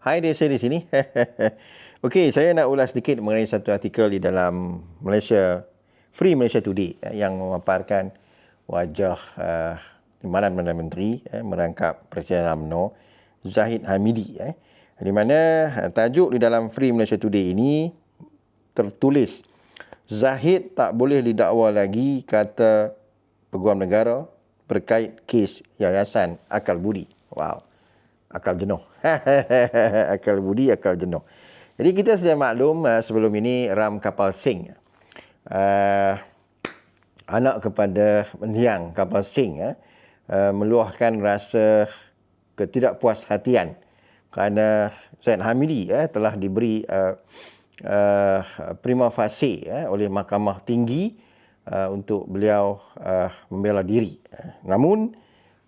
Hai dia saya di sini. Okey, saya nak ulas sedikit mengenai satu artikel di dalam Malaysia Free Malaysia Today eh, yang memaparkan wajah uh, Timbalan Perdana Menteri eh, merangkap Presiden UMNO Zahid Hamidi eh. Di mana uh, tajuk di dalam Free Malaysia Today ini tertulis Zahid tak boleh didakwa lagi kata Peguam Negara berkait kes Yayasan Akal Budi. Wow akal jenuh. akal budi, akal jenuh. Jadi kita sudah maklum uh, sebelum ini Ram Kapal Sing. Uh, anak kepada mendiang Kapal Sing uh, uh, meluahkan rasa ketidakpuashatian kerana Zaid Hamidi uh, telah diberi uh, uh, prima facie uh, oleh Mahkamah Tinggi uh, untuk beliau uh, membela diri. Uh, namun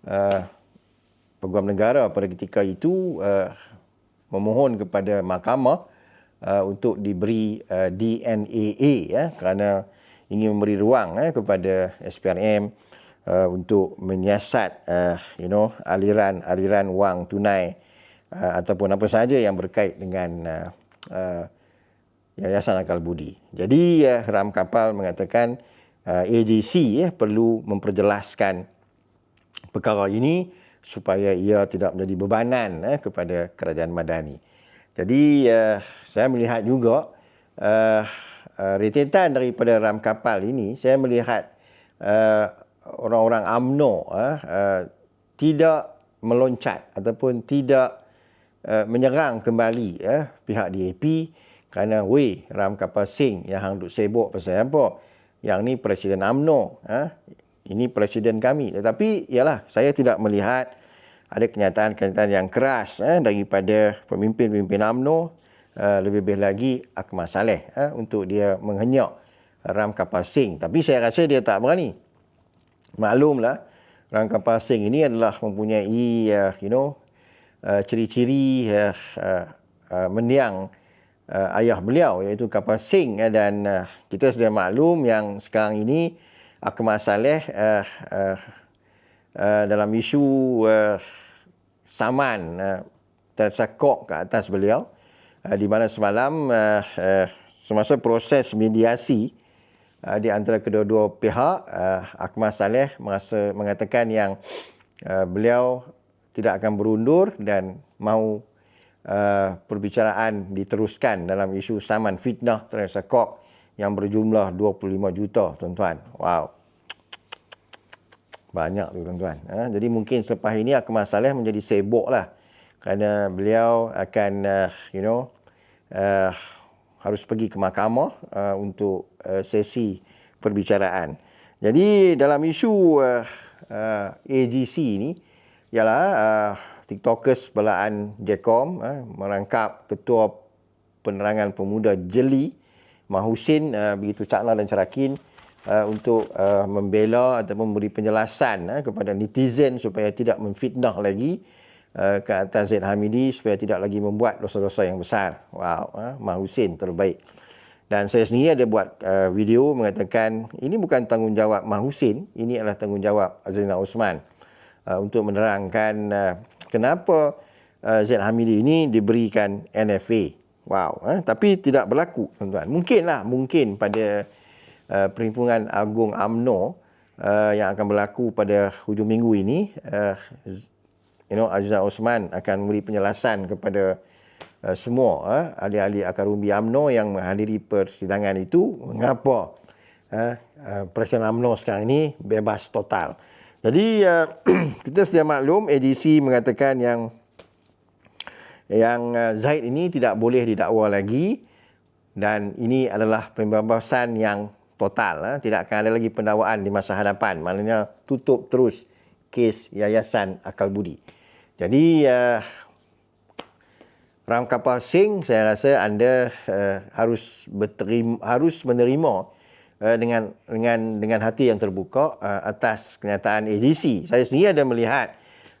uh, peguam negara pada ketika itu uh, memohon kepada mahkamah uh, untuk diberi uh, DNAA ya kerana ingin memberi ruang uh, kepada SPRM uh, untuk menyiasat uh, you know aliran-aliran wang tunai uh, ataupun apa sahaja yang berkait dengan uh, uh, Yayasan Akal Budi. Jadi uh, ram kapal mengatakan uh, AGC ya perlu memperjelaskan perkara ini supaya ia tidak menjadi bebanan eh, kepada kerajaan Madani. Jadi uh, saya melihat juga uh, uh, retetan daripada ram kapal ini, saya melihat uh, orang-orang AMNO uh, uh, tidak meloncat ataupun tidak uh, menyerang kembali uh, pihak DAP kerana weh ram kapal sing yang hang duk sibuk pasal apa? Yang ni presiden AMNO, uh, ini presiden kami. Tetapi ialah saya tidak melihat ada kenyataan-kenyataan yang keras eh, daripada pemimpin-pemimpin UMNO eh, lebih-lebih lagi Akmal Saleh eh, untuk dia menghenyak ram kapal sing. Tapi saya rasa dia tak berani. Maklumlah ram kapal sing ini adalah mempunyai uh, you know uh, ciri-ciri uh, uh, uh, mendiang uh, ayah beliau iaitu kapal sing uh, dan uh, kita sudah maklum yang sekarang ini Akmal Saleh uh, uh, uh, dalam isu uh, saman uh, tersakok ke atas beliau uh, di mana semalam uh, uh, semasa proses mediasi uh, di antara kedua-dua pihak uh, Akmal Saleh merasa mengatakan yang uh, beliau tidak akan berundur dan mahu uh, perbicaraan diteruskan dalam isu saman fitnah tersakok yang berjumlah 25 juta tuan-tuan. Wow. Banyak tu tuan-tuan. Ha? Jadi mungkin selepas ini Akmal Saleh menjadi sibuk lah. Kerana beliau akan, uh, you know, uh, harus pergi ke mahkamah uh, untuk uh, sesi perbicaraan. Jadi dalam isu uh, uh, AGC ini, ialah uh, TikTokers belaan Jacom uh, merangkap Ketua Penerangan Pemuda Jeli, Mahusin, uh, begitu cakna dan cerakin, uh, untuk uh, membela atau memberi penjelasan uh, kepada netizen supaya tidak memfitnah lagi uh, ke atas Zaid Hamidi supaya tidak lagi membuat dosa-dosa yang besar. Wow, uh, Mah Hussein terbaik. Dan saya sendiri ada buat uh, video mengatakan ini bukan tanggungjawab Mah Hussein, ini adalah tanggungjawab Azrina Osman uh, untuk menerangkan uh, kenapa uh, Zaid Hamidi ini diberikan NFA. Wow, uh, tapi tidak berlaku tuan-tuan. Mungkinlah, mungkin pada Uh, Perhimpunan Agung AMNO uh, yang akan berlaku pada hujung minggu ini uh, you know Azizah Osman akan memberi penjelasan kepada uh, semua uh, ahli-ahli akar umbi AMNO yang menghadiri persidangan itu mengapa uh, uh, Presiden AMNO sekarang ini bebas total. Jadi uh, kita sedia maklum ADC mengatakan yang yang uh, Zaid ini tidak boleh didakwa lagi. Dan ini adalah pembebasan yang total eh? tidak akan ada lagi pendakwaan di masa hadapan. Maknanya tutup terus kes yayasan akal budi. Jadi uh, Ram Kapal Sing saya rasa anda uh, harus berterima, harus menerima uh, dengan dengan dengan hati yang terbuka uh, atas kenyataan AGC saya sendiri ada melihat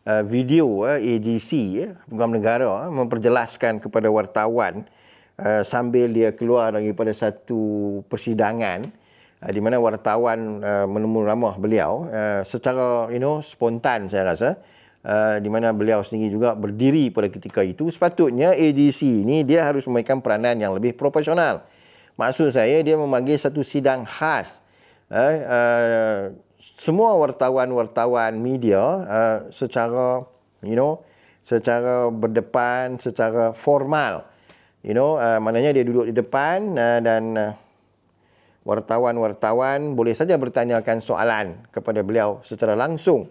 uh, video uh, AGC uh, Peguam Negara memperjelaskan kepada wartawan sambil dia keluar daripada satu persidangan di mana wartawan uh, menemu ramah beliau secara you know spontan saya rasa di mana beliau sendiri juga berdiri pada ketika itu. Sepatutnya AGC ini dia harus memainkan peranan yang lebih profesional. Maksud saya dia memanggil satu sidang khas uh, uh, semua wartawan-wartawan media uh, secara you know secara berdepan secara formal you know uh, maknanya dia duduk di depan uh, dan uh, wartawan-wartawan boleh saja bertanyakan soalan kepada beliau secara langsung.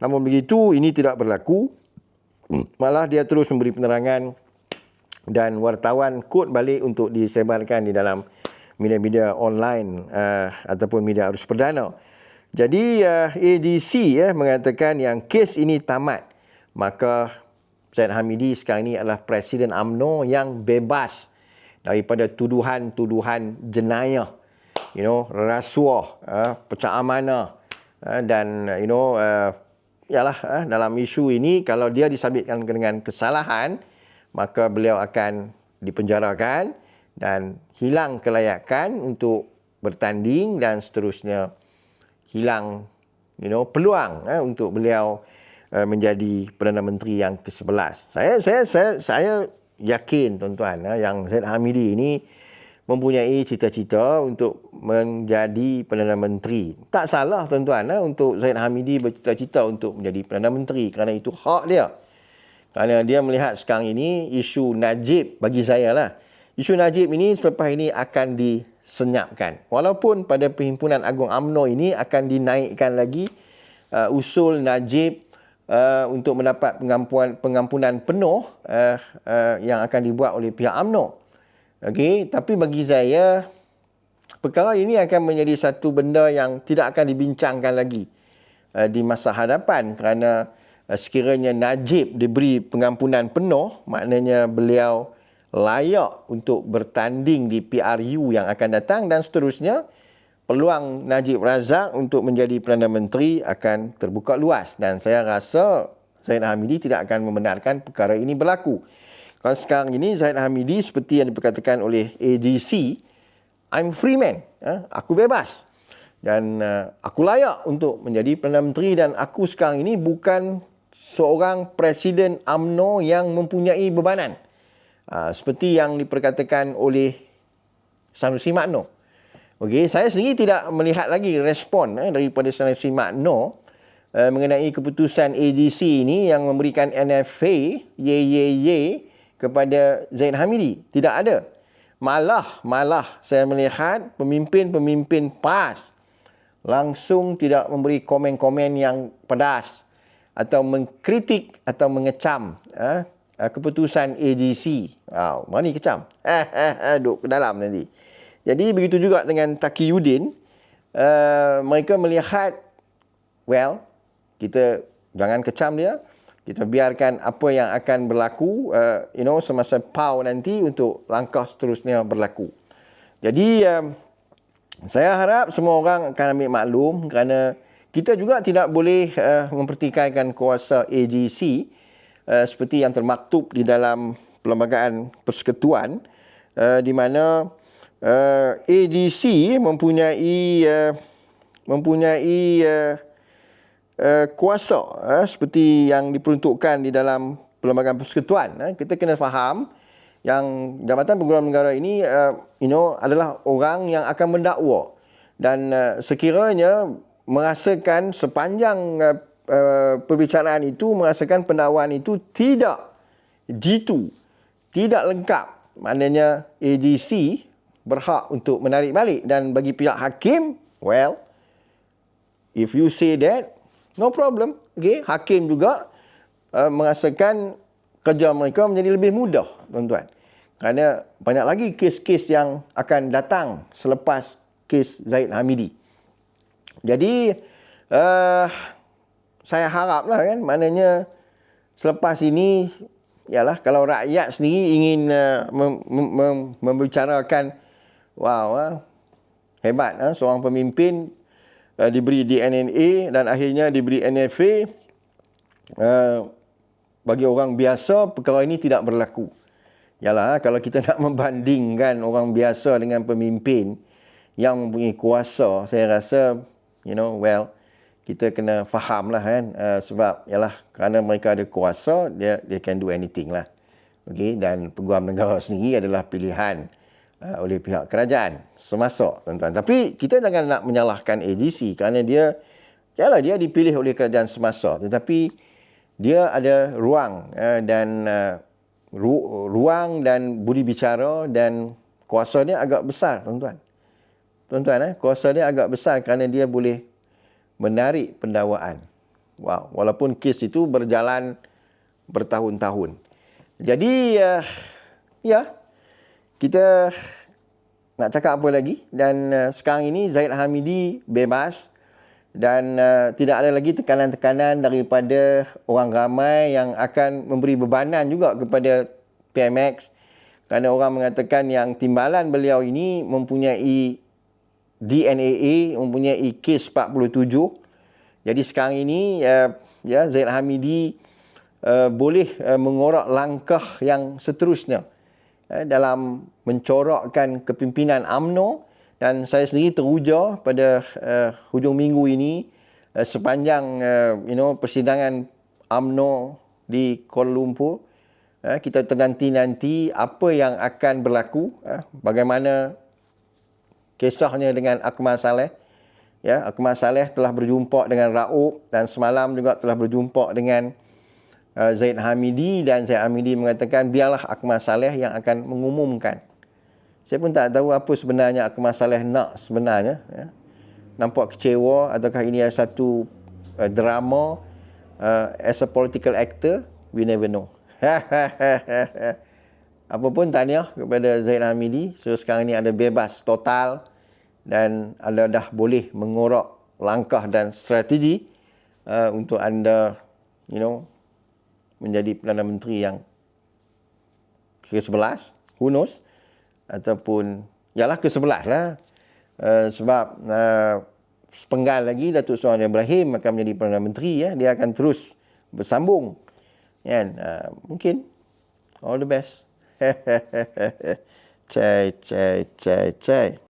Namun begitu, ini tidak berlaku. Malah dia terus memberi penerangan dan wartawan kod balik untuk disebarkan di dalam media-media online uh, ataupun media arus perdana. Jadi uh, ADC ya, mengatakan yang kes ini tamat. Maka Zaid Hamidi sekarang ini adalah Presiden AMNO yang bebas daripada tuduhan-tuduhan jenayah you know rasuah uh, pecah amanah uh, dan you know uh, yalah uh, dalam isu ini kalau dia disabitkan dengan kesalahan maka beliau akan dipenjarakan dan hilang kelayakan untuk bertanding dan seterusnya hilang you know peluang uh, untuk beliau uh, menjadi perdana menteri yang ke-11 saya saya saya saya yakin tuan-tuan uh, yang Zaid Hamidi ini mempunyai cita-cita untuk menjadi Perdana Menteri. Tak salah tuan-tuan eh, untuk Zaid Hamidi bercita-cita untuk menjadi Perdana Menteri kerana itu hak dia. Kerana dia melihat sekarang ini isu Najib bagi saya lah. Isu Najib ini selepas ini akan disenyapkan. Walaupun pada Perhimpunan Agung AMNO ini akan dinaikkan lagi uh, usul Najib uh, untuk mendapat pengampunan, pengampunan penuh uh, uh, yang akan dibuat oleh pihak AMNO. Okey, tapi bagi saya perkara ini akan menjadi satu benda yang tidak akan dibincangkan lagi uh, di masa hadapan kerana uh, sekiranya Najib diberi pengampunan penuh, maknanya beliau layak untuk bertanding di PRU yang akan datang dan seterusnya peluang Najib Razak untuk menjadi Perdana Menteri akan terbuka luas dan saya rasa Zaid Hamidi tidak akan membenarkan perkara ini berlaku. Kalau sekarang ini Zahid Hamidi seperti yang diperkatakan oleh ADC, I'm free man. Ha? Aku bebas. Dan uh, aku layak untuk menjadi Perdana Menteri dan aku sekarang ini bukan seorang Presiden AMNO yang mempunyai bebanan. Uh, seperti yang diperkatakan oleh Sanusi Makno. Okay, saya sendiri tidak melihat lagi respon eh, daripada Sanusi Makno uh, mengenai keputusan ADC ini yang memberikan NFA, ye, ye, ye, kepada Zain Hamidi. Tidak ada. Malah, malah saya melihat pemimpin-pemimpin PAS langsung tidak memberi komen-komen yang pedas atau mengkritik atau mengecam eh, keputusan AGC. Wow, mana kecam? Eh, duduk ke dalam nanti. Jadi begitu juga dengan Taki Yudin. Uh, mereka melihat, well, kita jangan kecam dia kita biarkan apa yang akan berlaku uh, you know semasa PAU nanti untuk langkah seterusnya berlaku. Jadi um, saya harap semua orang akan ambil maklum kerana kita juga tidak boleh uh, mempertikaikan kuasa AGC uh, seperti yang termaktub di dalam Perlembagaan Persekutuan uh, di mana uh, AGC mempunyai uh, mempunyai uh, uh, kuasa uh, seperti yang diperuntukkan di dalam Perlembagaan Persekutuan. Uh, kita kena faham yang Jabatan Pengurusan Negara ini uh, you know adalah orang yang akan mendakwa dan uh, sekiranya merasakan sepanjang uh, uh, perbicaraan itu merasakan pendakwaan itu tidak jitu, tidak lengkap. Maknanya AGC berhak untuk menarik balik dan bagi pihak hakim, well, if you say that, No problem. Okay. Hakim juga uh, merasakan kerja mereka menjadi lebih mudah, tuan-tuan. Kerana banyak lagi kes-kes yang akan datang selepas kes Zaid Hamidi. Jadi, uh, saya haraplah kan, maknanya selepas ini, yalah kalau rakyat sendiri ingin uh, mem- mem- membicarakan, wow, uh, hebat uh, seorang pemimpin uh, diberi DNNA dan akhirnya diberi NFA uh, bagi orang biasa perkara ini tidak berlaku. Yalah kalau kita nak membandingkan orang biasa dengan pemimpin yang mempunyai kuasa, saya rasa you know well kita kena faham lah kan. Uh, sebab yalah kerana mereka ada kuasa dia they can do anything lah. Okey dan peguam negara sendiri adalah pilihan uh, oleh pihak kerajaan semasa tuan-tuan. Tapi kita jangan nak menyalahkan AGC kerana dia yalah dia dipilih oleh kerajaan semasa. Tetapi dia ada ruang uh, dan uh, ru- ruang dan budi bicara dan kuasa dia agak besar tuan-tuan. Tuan-tuan eh kuasa dia agak besar kerana dia boleh menarik pendakwaan. Wow, walaupun kes itu berjalan bertahun-tahun. Jadi uh, ya kita nak cakap apa lagi dan uh, sekarang ini Zaid Hamidi bebas dan uh, tidak ada lagi tekanan-tekanan daripada orang ramai yang akan memberi bebanan juga kepada PMX kerana orang mengatakan yang timbalan beliau ini mempunyai DNAA mempunyai kes 47. Jadi sekarang ini uh, ya Zaid Hamidi uh, boleh uh, mengorak langkah yang seterusnya uh, dalam mencorakkan kepimpinan AMNO dan saya sendiri teruja pada uh, hujung minggu ini uh, sepanjang uh, you know persidangan AMNO di Kuala Lumpur uh, kita ternanti-nanti apa yang akan berlaku uh, bagaimana kisahnya dengan Akmal Saleh. Ya, Akmal Saleh telah berjumpa dengan Raub dan semalam juga telah berjumpa dengan uh, Zaid Hamidi dan Zaid Hamidi mengatakan biarlah Akmal Saleh yang akan mengumumkan. Saya pun tak tahu apa sebenarnya Akmal Saleh nak sebenarnya. Ya. Nampak kecewa ataukah ini adalah satu uh, drama uh, as a political actor, we never know. Apapun tahniah kepada Zaid Hamidi. So sekarang ini ada bebas total dan anda dah boleh mengorak langkah dan strategi uh, untuk anda you know menjadi Perdana Menteri yang ke-11 who knows ataupun yalah ke-11 lah. Uh, sebab uh, sepenggal lagi Datuk Seri Ibrahim akan menjadi Perdana Menteri ya. Dia akan terus bersambung kan? Uh, mungkin. All the best. Cai cai cai cai